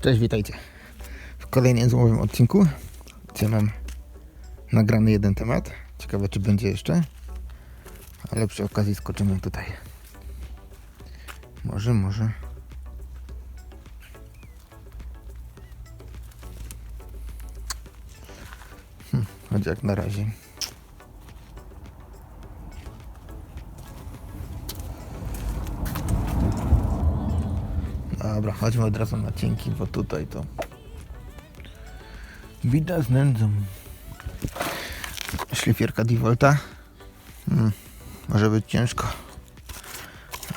Cześć, witajcie w kolejnym złowym odcinku, gdzie mam nagrany jeden temat. Ciekawe, czy będzie jeszcze, ale przy okazji skoczymy tutaj. Może, może. Hm, choć jak na razie. Dobra, chodźmy od razu na cienki, bo tutaj to bida z nędzą. Szlifierka Divolta. Hmm, może być ciężko.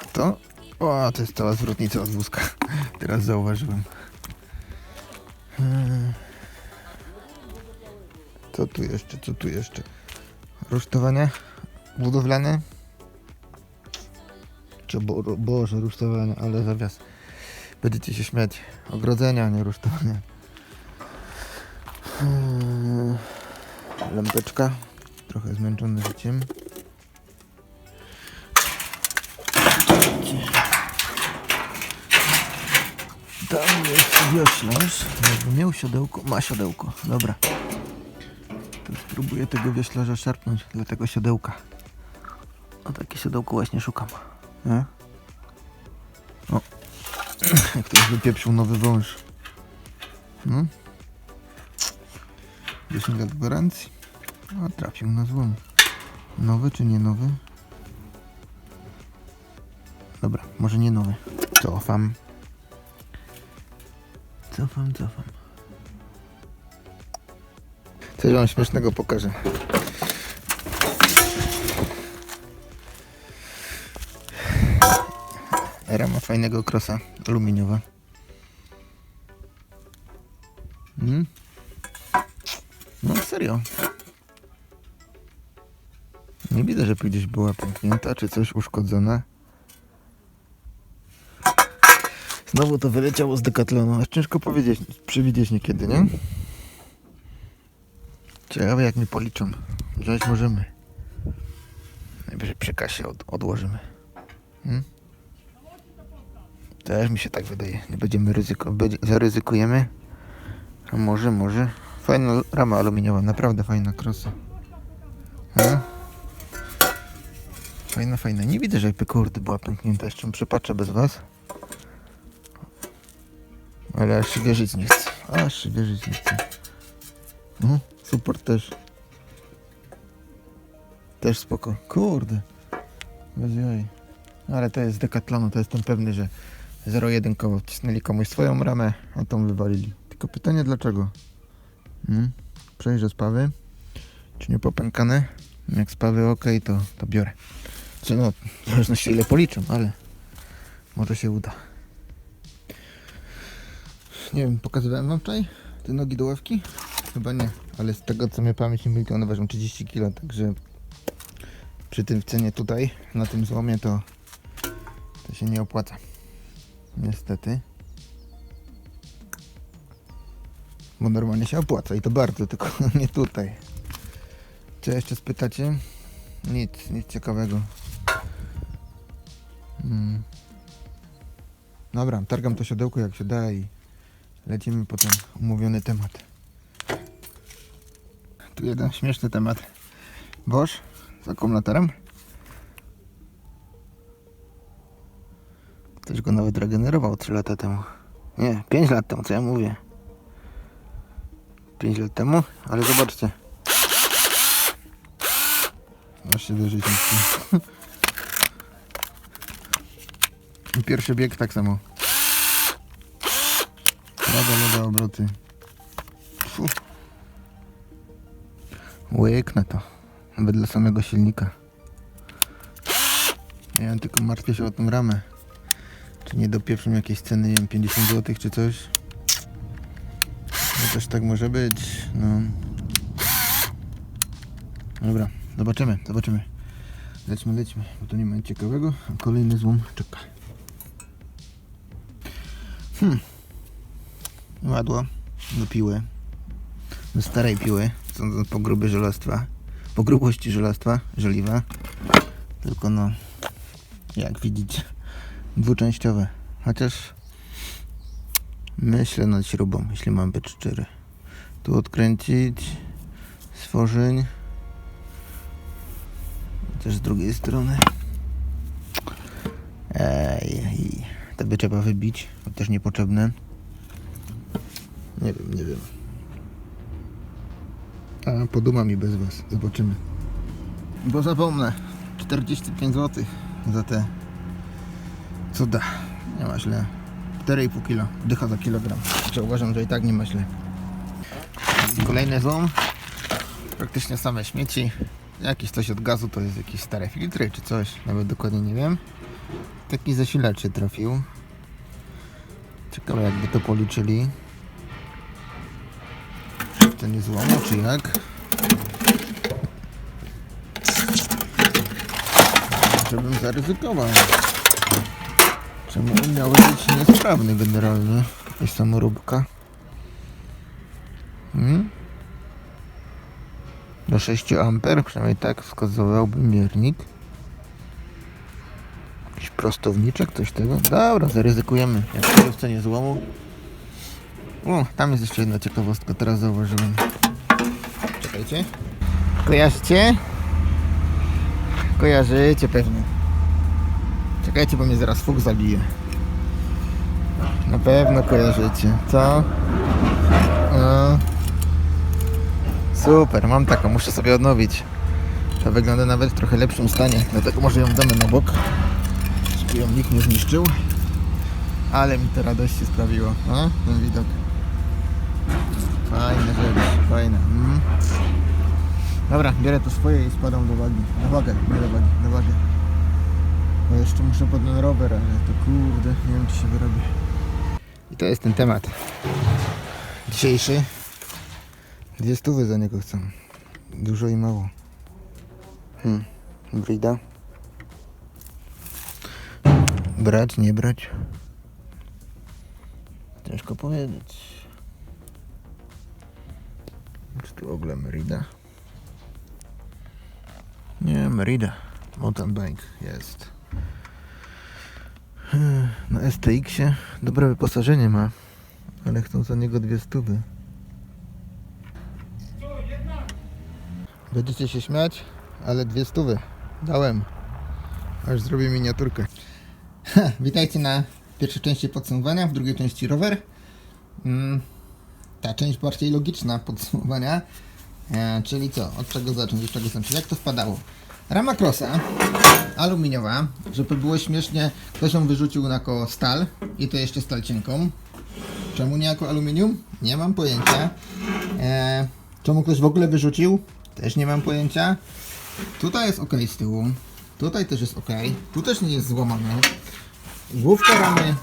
A to... O, to jest cała zwrotnica od wózka. Teraz zauważyłem. Hmm. Co tu jeszcze, co tu jeszcze? Rusztowanie budowlane? Czy bo, Boże, rusztowanie, ale zawias. Będziecie się śmiać. Ogrodzenia, a nie rusztowania. Hmm. Lampeczka. Trochę zmęczony życiem. Tam jest wioślarz. Jakby miał siodełko. Ma siodełko. Dobra. To spróbuję tego wioślarza szarpnąć dla tego siodełka. O takie siodełko właśnie szukam. Nie? O. Ktoś wypieprzył nowy wąż. No. 10 lat gwarancji. A trafił na złom. Nowy czy nie nowy? Dobra, może nie nowy. Cofam. Cofam, cofam. Coś wam śmiesznego pokażę. Era ma fajnego krosa aluminiowa. Mm. No serio. Nie widzę, żeby gdzieś była pęknięta, czy coś uszkodzone. Znowu to wyleciało z dekatlonu. Aż ciężko powiedzieć, przewidzieć niekiedy, nie? Ciekawe jak mi policzą. Wziąć możemy. Najwyżej przy kasie od, odłożymy. Hmm? Też mi się tak wydaje. Nie będziemy ryzyko, zaryzykujemy. A może, może. Fajna rama aluminiowa, naprawdę fajna krosa. Fajna, fajna. Nie widzę, że jakby kurde była pęknięta. Jeszcze przepatrzę bez was. Ale aż się wierzyć nie chcę. Aż się wierzyć nie chcę. No, super też. Też spoko. Kurde. Bez jaj. Ale to jest z Decathlonu, to jestem pewny, że zero-jedynkowo wcisnęli komuś swoją ramę, a tą wywalili. Tylko pytanie dlaczego? Hmm? Przejrzę spawy. Czy nie popękane? Jak spawy ok, to, to biorę. Czy no, w zależności ile policzę, ale może się uda. Nie wiem, pokazywałem wam wczoraj te nogi do ławki? Chyba nie, ale z tego co mnie pamięć nie one ważą 30 kg, także przy tym cenie tutaj, na tym złomie to, to się nie opłaca. Niestety. Bo normalnie się opłaca i to bardzo, tylko nie tutaj. Co jeszcze spytacie? Nic, nic ciekawego. Hmm. Dobra, targam to siodełko jak się da i lecimy po ten umówiony temat. Tu jeden śmieszny temat. Bosch z akumulatorem. Ktoś go nawet regenerował 3 lata temu. Nie, 5 lat temu, co ja mówię. 5 lat temu, ale zobaczcie. Aż się chce. I Pierwszy bieg tak samo. Lada, lada obroty. Fu. Łyknę to. Nawet dla samego silnika. Ja tylko martwię się o tą ramę. Czy nie dopieprzą jakieś ceny, nie wiem, 50 zł czy coś. No też tak może być, no. Dobra, zobaczymy, zobaczymy. Lećmy, lećmy, bo to nie ma nic ciekawego, a kolejny złom czeka. Hmm. Ładło do piły. Do starej piły, sądząc po grubie żelastwa. Po grubości żelastwa, żeliwa. Tylko no, jak widzicie, dwuczęściowe. Chociaż Myślę nad śrubą, jeśli mam być szczery. Tu odkręcić. Stworzeń. Też z drugiej strony. Ej, i to by trzeba wybić, bo też niepotrzebne. Nie wiem, nie wiem. A poduma mi bez was, zobaczymy. Bo zapomnę, 45 zł za te cuda. Nie ma źle. 4,5 kg, dycha za kilogram. Czy uważam, że i tak nie ma źle. Kolejny zoom. Praktycznie same śmieci. Jakieś coś od gazu, to jest jakieś stare filtry czy coś, nawet dokładnie nie wiem. Taki zasilacz się trafił. Ciekawe jakby to policzyli. To nie złomu, czy jak? Żebym zaryzykował. Czemu on miał być niesprawny generalnie? Jakaś samoróbka. Hmm? Do 6 amper, przynajmniej tak wskazywałby miernik. Jakiś prostowniczek, coś tego. Dobra, zaryzykujemy. Jak to w cenie złomu. O, tam jest jeszcze jedna ciekawostka, teraz zauważyłem. Czekajcie. Kojarzycie? Kojarzycie pewnie. Czekajcie, bo mnie zaraz fuk zabije. Na pewno kojarzycie. Co? No. Super, mam taką, muszę sobie odnowić. To wygląda nawet w trochę lepszym stanie, dlatego może ją damy na bok, żeby ją nikt nie zniszczył. Ale mi to radości sprawiło, a? Ten widok. Fajna rzecz, fajna. Mm. Dobra, biorę to swoje i spadam do wagi. Na wagę, do wagi, na wagę. Bo jeszcze muszę pod ten rower, ale to kurde, nie wiem czy się wyrobi. I to jest ten temat. Dzisiejszy. Dwie stówy za niego chcą. Dużo i mało. Hmm. Brida. Brać, nie brać? Ciężko powiedzieć. Czy tu ogóle Merida? Nie, Merida. Mountain bike jest. Hmm, Na STX-ie dobre wyposażenie ma, ale chcą za niego dwie stówy. Będziecie się śmiać, ale dwie stówy. Dałem. Aż zrobię miniaturkę. Witajcie na pierwszej części podsumowania, w drugiej części rower. Mm, ta część bardziej logiczna podsumowania. E, czyli co? Od czego zacząć? Od czego zacząć? Jak to wpadało? Rama krosa aluminiowa, żeby było śmiesznie, ktoś ją wyrzucił na koło stal i to jeszcze stal cienką. Czemu nie jako aluminium? Nie mam pojęcia. E, czemu ktoś w ogóle wyrzucił? Też nie mam pojęcia. Tutaj jest ok z tyłu. Tutaj też jest ok. Tu też nie jest złamane. Główka ramy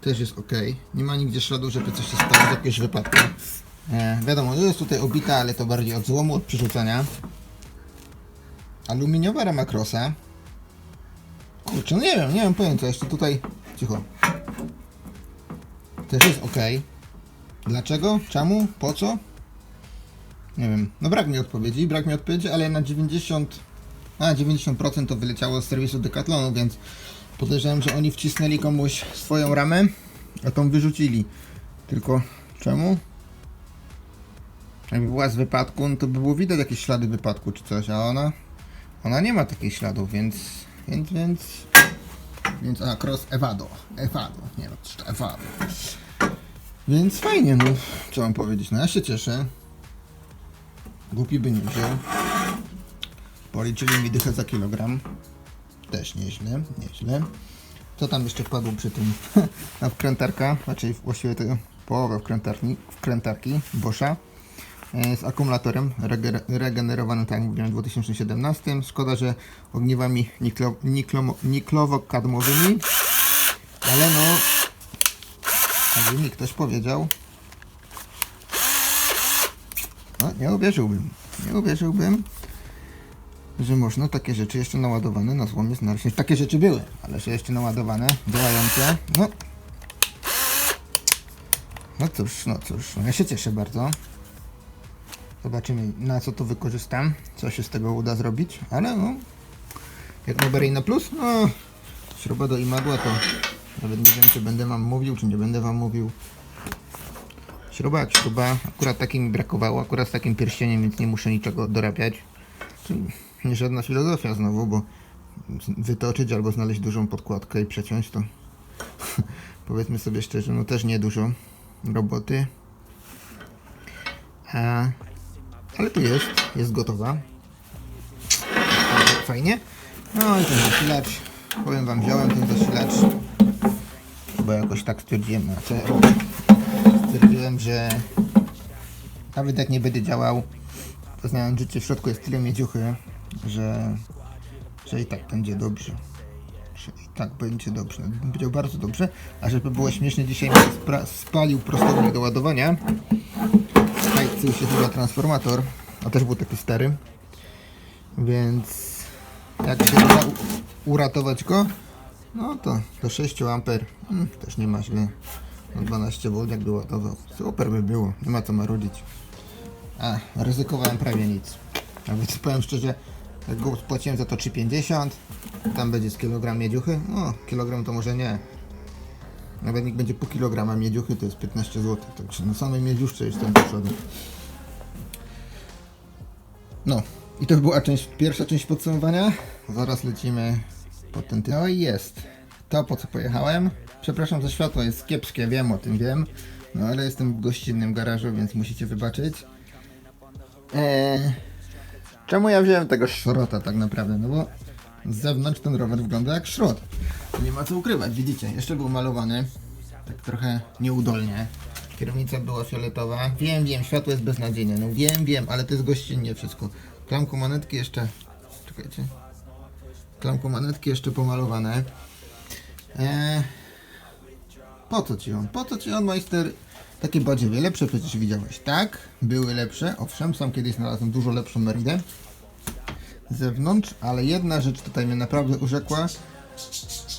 też jest ok. Nie ma nigdzie śladu, żeby coś się stało z jakiegoś wypadku. E, wiadomo, jest tutaj obita, ale to bardziej od złomu, od przerzucania. Aluminiowa rama krosa. Kurczę, no nie wiem, nie mam pojęcia. Jeszcze tutaj. Cicho. Też jest ok. Dlaczego? Czemu? Po co? Nie wiem. No brak mi odpowiedzi, brak mi odpowiedzi, ale na 90. A 90% to wyleciało z serwisu Decathlonu, więc podejrzewam, że oni wcisnęli komuś swoją ramę, a tą wyrzucili. Tylko czemu? Jakby była z wypadku, no to by było widać jakieś ślady wypadku czy coś, a ona ona nie ma takich śladów, więc więc więc więc a cross Evado, Evado, nie wiem, czy to Evado. Więc fajnie, no co mam powiedzieć, no ja się cieszę. Głupi by nie wziął. Policzyli mi dychę za kilogram. Też nieźle, nieźle. Co tam jeszcze wpadło przy tym? Wkrętarka, raczej właściwie to połowę wkrętarki, wkrętarki Boscha e, z akumulatorem regenerowanym, tak jak mówiłem, w 2017. Szkoda, że ogniwami niklo, niklo, niklowo-kadmowymi, ale no, jakby mi ktoś powiedział, no nie uwierzyłbym, nie uwierzyłbym, że można takie rzeczy jeszcze naładowane na złomie znaleźć. Takie rzeczy były, ale że jeszcze naładowane, działające, no no cóż, no cóż, no ja się cieszę bardzo. Zobaczymy na co to wykorzystam, co się z tego uda zrobić, ale no, jak na Berry Plus, no, śruba do imadła to nawet nie wiem czy będę wam mówił, czy nie będę wam mówił. Śruba śruba, akurat takiej mi brakowało, akurat z takim pierścieniem, więc nie muszę niczego dorabiać. Nie żadna filozofia znowu, bo wytoczyć albo znaleźć dużą podkładkę i przeciąć to powiedzmy sobie szczerze, no też nie dużo roboty. A, ale tu jest, jest gotowa. Fajnie. No i ten zasilacz. Powiem wam, wziąłem ten zasilacz, bo jakoś tak stwierdziłem na CRO. Stwierdziłem, że nawet jak nie będzie działał, to znając życie w środku jest tyle miedziuchy, że, że i tak będzie dobrze. Tak będzie dobrze. Powiedział bardzo dobrze. A żeby było śmiesznie, dzisiaj spalił prostownik do ładowania. Hajcy się chyba transformator, a też był taki stary. Więc jak się uda uratować go, no to do 6 amper hmm, też nie ma źle. No 12 V jakby ładował. Super by było, nie ma co marudzić. A, ryzykowałem prawie nic. A więc powiem szczerze, płaciłem za to 3,50, tam będzie z kilogram miedziuchy. No, kilogram to może nie. Nawet niech będzie pół kilograma miedziuchy, to jest 15 zł. Także na samej miedziuszce jestem do przodu. No, i to była część, pierwsza część podsumowania. Zaraz lecimy po ten No i jest. To po co pojechałem. Przepraszam za światło, jest kiepskie, wiem o tym, wiem. No ale jestem w gościnnym garażu, więc musicie wybaczyć. Eee, czemu ja wziąłem tego szrota tak naprawdę? No bo z zewnątrz ten rower wygląda jak szrot. Nie ma co ukrywać, widzicie, jeszcze był malowany. Tak trochę nieudolnie. Kierownica była fioletowa. Wiem, wiem, światło jest beznadziejne. No wiem, wiem, ale to jest gościnnie wszystko. Klamką manetki jeszcze... Czekajcie. Klamką manetki jeszcze pomalowane. Eee, po co ci on? Po co ci on, majster? Takie badziewie, lepsze przecież widziałeś. Tak, były lepsze, owszem, sam kiedyś znalazłem dużo lepszą Meridę z zewnątrz, ale jedna rzecz tutaj mnie naprawdę urzekła.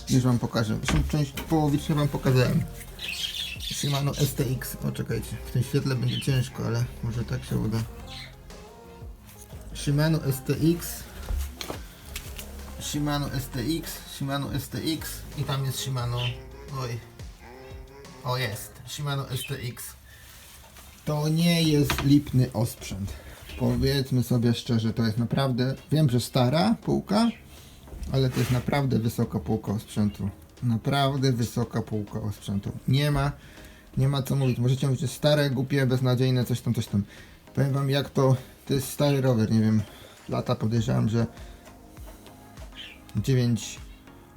Już wam pokażę. Zresztą część połowicznie wam pokazałem. Shimano STX. O, czekajcie. W tym świetle będzie ciężko, ale może tak się uda. Shimano STX. Shimano STX. Shimano STX. I tam jest Shimano. Oj. O, jest. Shimano STX. To nie jest lipny osprzęt. Powiedzmy sobie szczerze, to jest naprawdę, wiem, że stara półka, ale to jest naprawdę wysoka półka osprzętu. Naprawdę wysoka półka osprzętu. Nie ma, nie ma co mówić. Możecie mówić, że stare, głupie, beznadziejne, coś tam, coś tam. Powiem wam jak to, to jest stary rower, nie wiem, lata podejrzewam, że 9,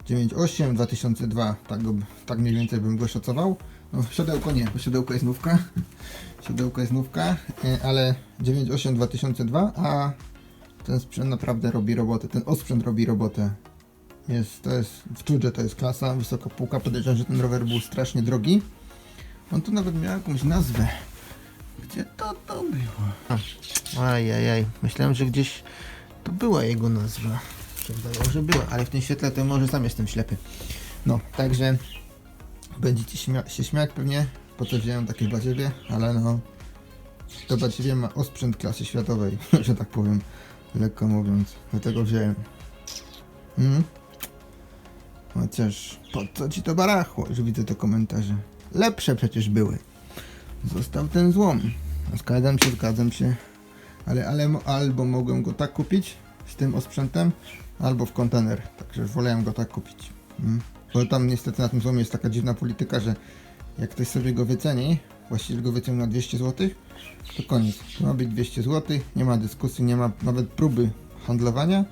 9.8, 2002, tak, tak mniej więcej bym go szacował. No, siodełko nie, bo siodełko jest nówka. Siodełko jest nówka, e, ale 9.8 2002, a ten sprzęt naprawdę robi robotę. Ten osprzęt robi robotę. Jest, to jest, w czudze to jest klasa, wysoka półka. Podejrzewam, że ten rower był strasznie drogi. On tu nawet miał jakąś nazwę. Gdzie to to było? Ajajaj, myślałem, że gdzieś to była jego nazwa. Się wydawało, że była, ale w tym świetle to może sam jestem ślepy. No, także będziecie śmia- się śmiać pewnie, po co wziąłem takie badziewie, ale no to badziewie ma osprzęt klasy światowej, że tak powiem, lekko mówiąc, dlatego wziąłem. Mhm. Chociaż po co ci to barachło, że widzę te komentarze. Lepsze przecież były. Został ten złom. Zgadzam się, zgadzam się. Ale, ale albo mogłem go tak kupić z tym osprzętem, albo w kontener. Także wolałem go tak kupić. Mm. Bo tam niestety na tym złomie jest taka dziwna polityka, że jak ktoś sobie go wyceni, właściciel go wycenił na 200 zł, to koniec. Ma być 200 zł, nie ma dyskusji, nie ma nawet próby handlowania.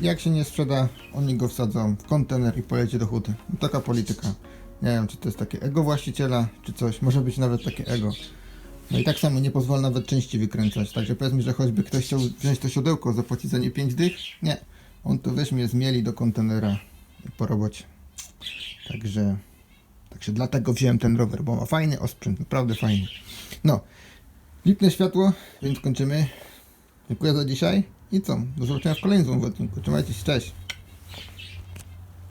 Jak się nie sprzeda, oni go wsadzą w kontener i poleci do huty. No, taka polityka. Nie wiem, czy to jest takie ego właściciela, czy coś. Może być nawet takie ego. No i tak samo nie pozwala nawet części wykręcać. Także powiedzmy, że choćby ktoś chciał wziąć to siodełko, zapłacić za nie 5 dych, nie. On to weźmie, zmieli do kontenera po robocie. Także, także dlatego wziąłem ten rower, bo ma fajny osprzęt, naprawdę fajny. No, lipne światło, więc kończymy. Dziękuję za dzisiaj i co? Do zobaczenia w kolejnym odcinku. Trzymajcie się, cześć!